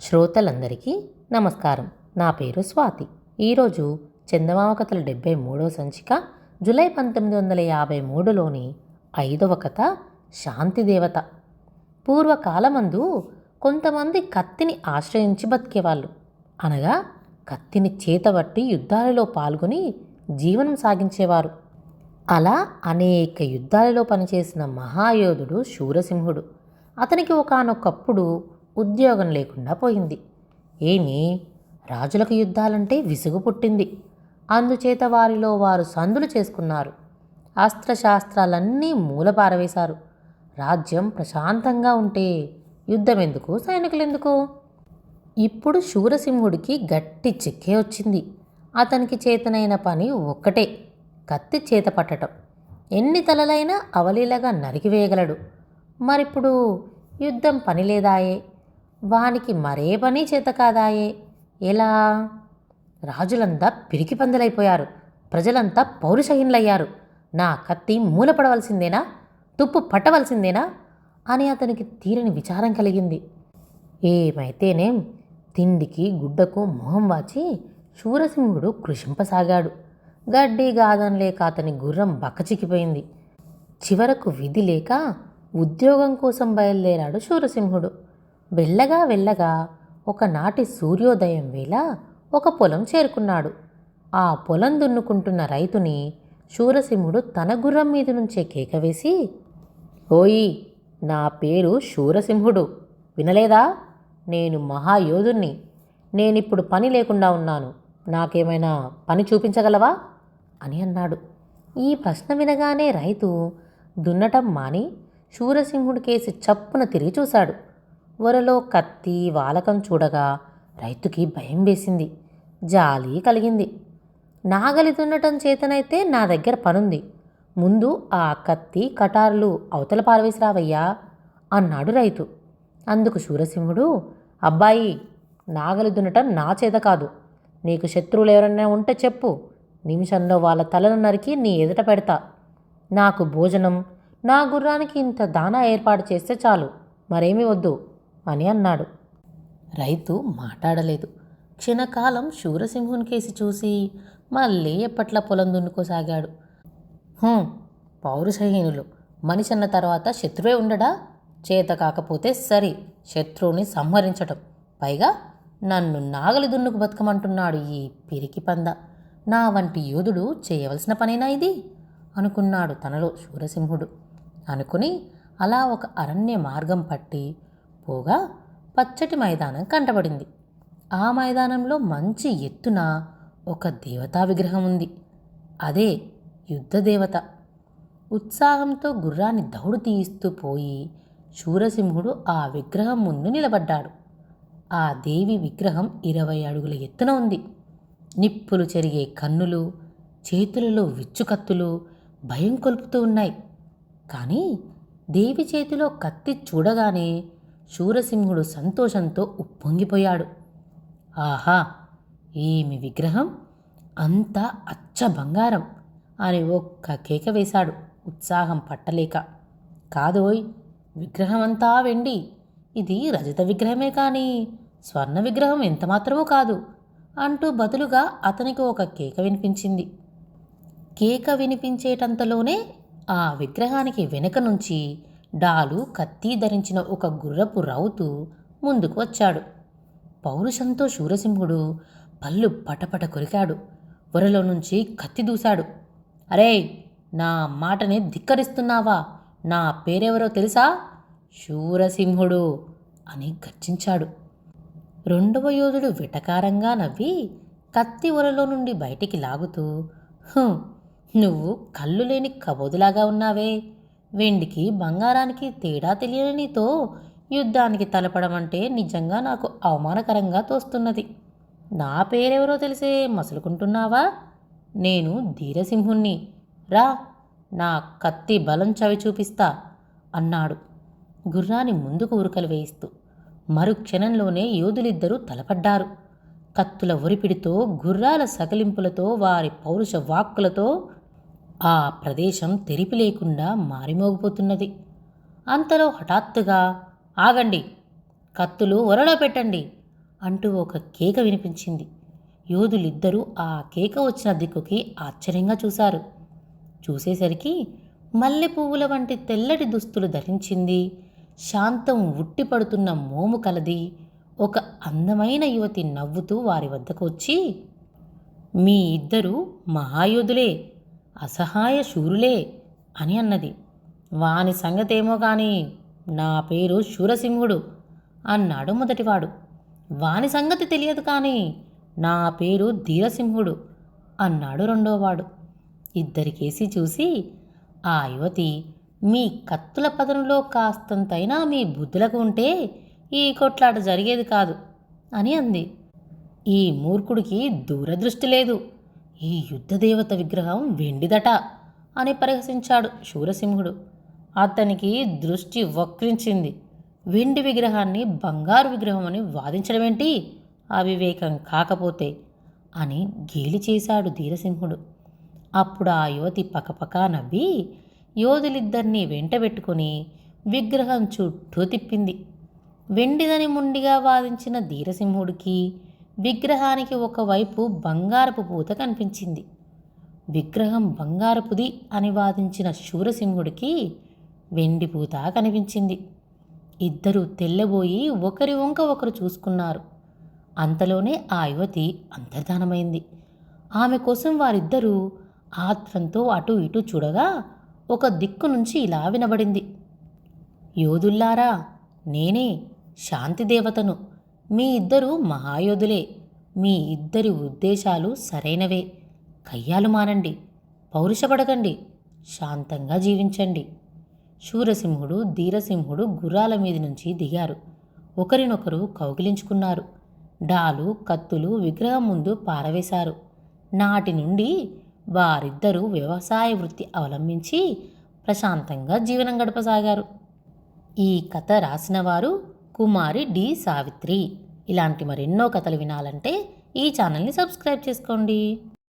శ్రోతలందరికీ నమస్కారం. నా పేరు స్వాతి. ఈరోజు చందమామ కథల డెబ్బై మూడో సంచిక జూలై పంతొమ్మిది వందల యాభై మూడులోని ఐదవ కథ శాంతిదేవత పూర్వకాలమందు కొంతమంది కత్తిని ఆశ్రయించి బతికేవాళ్ళు. అనగా కత్తిని చేతబట్టి యుద్ధాలలో పాల్గొని జీవనం సాగించేవారు. అలా అనేక యుద్ధాలలో పనిచేసిన మహాయోధుడు శూరసింహుడు. అతనికి ఒకానొకప్పుడు ఉద్యోగం లేకుండా పోయింది. ఏమి? రాజులకు యుద్ధాలంటే విసుగు పుట్టింది. అందుచేత వారిలో వారు సందులు చేసుకున్నారు. అస్త్రశాస్త్రాలన్నీ మూల పారవేశారు. రాజ్యం ప్రశాంతంగా ఉంటే యుద్ధం ఎందుకు సైనికులెందుకు? ఇప్పుడు శూరసింహుడికి గట్టి చిక్కే వచ్చింది. అతనికి చేతనైన పని ఒక్కటే కత్తి చేత పట్టటం. ఎన్ని తలలైనా అవలీలగా నరికివేయగలడు. మరిప్పుడు యుద్ధం పని లేదాయే వానికి మరే పని చేత కాదాయే. ఎలా? రాజులంతా పిరికి పందులైపోయారు. ప్రజలంతా పౌరుషహీనులయ్యారు. నా కత్తి మూలపడవలసిందేనా? తుప్పు పట్టవలసిందేనా? అని అతనికి తీరని విచారం కలిగింది. ఏమైతేనేం తిండికి గుడ్డకు మొహం వాచి శూరసింహుడు కృషింపసాగాడు. గడ్డి గాదం లేక అతని గుర్రం బక్కచిక్కిపోయింది చివరకు విధి లేక ఉద్యోగం కోసం బయలుదేరాడు శూరసింహుడు. వెళ్ళగా వెళ్ళగా ఒకనాటి సూర్యోదయం వేళ ఒక పొలం చేరుకున్నాడు. ఆ పొలం దున్నుకుంటున్న రైతుని శూరసింహుడు తన గుర్రం మీద నుంచే కేక వేసి ఓయి నా పేరు శూరసింహుడు. వినలేదా? నేను మహాయోధుణ్ణి. నేనిప్పుడు పని లేకుండా ఉన్నాను. నాకేమైనా పని చూపించగలవా? అని అన్నాడు. ఈ ప్రశ్న వినగానే రైతు దున్నటం మాని శూరసింహుడికేసి చప్పున తిరిగి చూశాడు. వరలో కత్తి వాలకం చూడగా రైతుకి భయం వేసింది. జాలి కలిగింది. నాగలి దున్నటం చేతనైతే నా దగ్గర పనుంది. ముందు ఆ కత్తి కటారులు అవతల పారవేసిరావయ్యా అన్నాడు రైతు. అందుకు శూరసింహుడు అబ్బాయి నాగలి దున్నటం నా చేత కాదు. నీకు శత్రువులు ఎవరన్నా ఉంటే చెప్పు. నిమిషంలో వాళ్ళ తలను నరికి నీ ఎదుట పెడతా. నాకు భోజనం నా గుర్రానికి ఇంత దానా ఏర్పాటు చేస్తే చాలు. మరేమీ వద్దు. అని అన్నాడు. రైతు మాట్లాడలేదు. క్షణకాలం శూరసింహుని కేసి చూసి మళ్ళీ ఎప్పట్లా పొలం దున్నుకోసాగాడు. పౌరుషహీనులు మనిషి అన్న తర్వాత శత్రువే ఉండడా? చేత కాకపోతే సరి శత్రువుని సంహరించటం. పైగా నన్ను నాగలి దున్నుకు బతకమంటున్నాడు ఈ పిరికి పంద. నా వంటి యోధుడు చేయవలసిన పనేనా ఇది? అనుకున్నాడు తనలో శూరసింహుడు. అనుకుని అలా ఒక అరణ్య మార్గం పట్టి పోగా పచ్చటి మైదానం కంటపడింది ఆ మైదానంలో మంచి ఎత్తున ఒక దేవతా విగ్రహం ఉంది. అదే యుద్ధదేవత ఉత్సాహంతో గుర్రాన్ని దౌడు తీయిస్తూ పోయి శూరసింహుడు ఆ విగ్రహం ముందు నిలబడ్డాడు. ఆ దేవి విగ్రహం ఇరవై అడుగుల ఎత్తున ఉంది. నిప్పులు చెరిగే కన్నులు చేతులలో విచ్చుకత్తులు భయం కొలుపుతూ ఉన్నాయి. కానీ దేవి చేతిలో కత్తి చూడగానే శూరసింహుడు సంతోషంతో ఉప్పొంగిపోయాడు. ఆహా ఏమి విగ్రహం? అంతా అచ్చ బంగారం అని ఒక్క కేక వేశాడు ఉత్సాహం పట్టలేక. కాదోయ్ విగ్రహమంతా వెండి. ఇది రజత విగ్రహమే కానీ స్వర్ణ విగ్రహం ఎంతమాత్రమూ కాదు అంటూ బదులుగా అతనికి ఒక కేక వినిపించింది. కేక వినిపించేటంతలోనే ఆ విగ్రహానికి వెనుక నుంచి డాలు కత్తి ధరించిన ఒక గుర్రపు రౌతు ముందుకు వచ్చాడు. పౌరుషంతో శూరసింహుడు పళ్ళు పటపట కొరికాడు. వరలో నుంచి కత్తి దూశాడు. అరే నా మాటని ధిక్కరిస్తున్నావా? నా పేరెవరో తెలుసా? శూరసింహుడు అని గర్జించాడు. రెండవ యోధుడు విటకారంగా నవ్వి కత్తి ఒరలో నుండి బయటికి లాగుతూ నువ్వు కళ్ళు లేని కబోదులాగా ఉన్నావే. వెండికి బంగారానికి తేడా తెలియని నీతో యుద్ధానికి తలపడమంటే నిజంగా నాకు అవమానకరంగా తోస్తున్నది. నా పేరెవరో తెలిసే మసులుకుంటున్నావా? నేను ధీరసింహుణ్ణి. రా నా కత్తి బలం చవి చూపిస్తా అన్నాడు. గుర్రాన్ని ముందుకు ఉరుకలు వేయిస్తూ మరు క్షణంలోనే యోధులిద్దరూ తలపడ్డారు. కత్తుల ఒరిపిడితో గుర్రాల సకలింపులతో వారి పౌరుష వాక్కులతో ఆ ప్రదేశం తెరిపి లేకుండా మారిమోగిపోతున్నది. అంతలో హఠాత్తుగా ఆగండి కత్తులు ఒరలో పెట్టండి అంటూ ఒక కేక వినిపించింది. యోధులిద్దరూ ఆ కేక వచ్చిన దిక్కుకి ఆశ్చర్యంగా చూశారు. చూసేసరికి మల్లె పువ్వుల వంటి తెల్లటి దుస్తులు ధరించింది శాంతం ఉట్టిపడుతున్న మోము కలది ఒక అందమైన యువతి నవ్వుతూ వారి వద్దకు వచ్చి మీ ఇద్దరు మహాయోధులే అసహాయ శూరులే అని అన్నది. వాని సంగతేమో కానీ నా పేరు శూరసింహుడు అన్నాడు మొదటివాడు. వాని సంగతి తెలియదు కానీ నా పేరు ధీరసింహుడు అన్నాడు రెండోవాడు. ఇద్దరికేసి చూసి ఆ యువతి మీ కత్తుల పదనులో కాస్తంతైనా మీ బుద్ధులకు ఉంటే ఈ కొట్లాట జరిగేది కాదు అని అంది. ఈ మూర్ఖుడికి దూరదృష్టి లేదు. ఈ యుద్ధదేవత విగ్రహం వెండిదట అని పరిహసించాడు శూరసింహుడు. అతనికి దృష్టి వక్రించింది. వెండి విగ్రహాన్ని బంగారు విగ్రహం అని వాదించడమేంటి? అవివేకం కాకపోతే అని గేలి చేశాడు ధీరసింహుడు. అప్పుడు ఆ యువతి పకపకా నవ్వి యోధులిద్దరినీ వెంటబెట్టుకుని విగ్రహం చుట్టూ తిప్పింది. వెండిదని ముండిగా వాదించిన ధీరసింహుడికి విగ్రహానికి ఒకవైపు బంగారపు పూత కనిపించింది. విగ్రహం బంగారపుది అని వాదించిన శూరసింహుడికి వెండి పూత కనిపించింది. ఇద్దరూ తెల్లబోయి ఒకరి వంక ఒకరు చూసుకున్నారు. అంతలోనే ఆ యువతి అంతర్ధానమైంది. ఆమె కోసం వారిద్దరూ ఆత్రంతో అటు ఇటు చూడగా ఒక దిక్కు నుంచి ఇలా వినబడింది. యోధుల్లారా నేనే శాంతిదేవతను మీ ఇద్దరు మహాయోధులే. మీ ఇద్దరి ఉద్దేశాలు సరైనవే. కయ్యాలు మానండి. పౌరుషపడకండి. శాంతంగా జీవించండి. శూరసింహుడు ధీరసింహుడు గుర్రాల మీద నుంచి దిగారు. ఒకరినొకరు కౌగిలించుకున్నారు. డాలు కత్తులు విగ్రహం ముందు పారవేశారు. నాటి నుండి వారిద్దరూ వ్యవసాయ వృత్తి అవలంబించి ప్రశాంతంగా జీవనం గడపసాగారు. ఈ కథ రాసిన వారు కుమారి డి సావిత్రి. ఇలాంటి మరెన్నో కథలు వినాలంటే ఈ ఛానల్ని సబ్స్క్రైబ్ చేసుకోండి.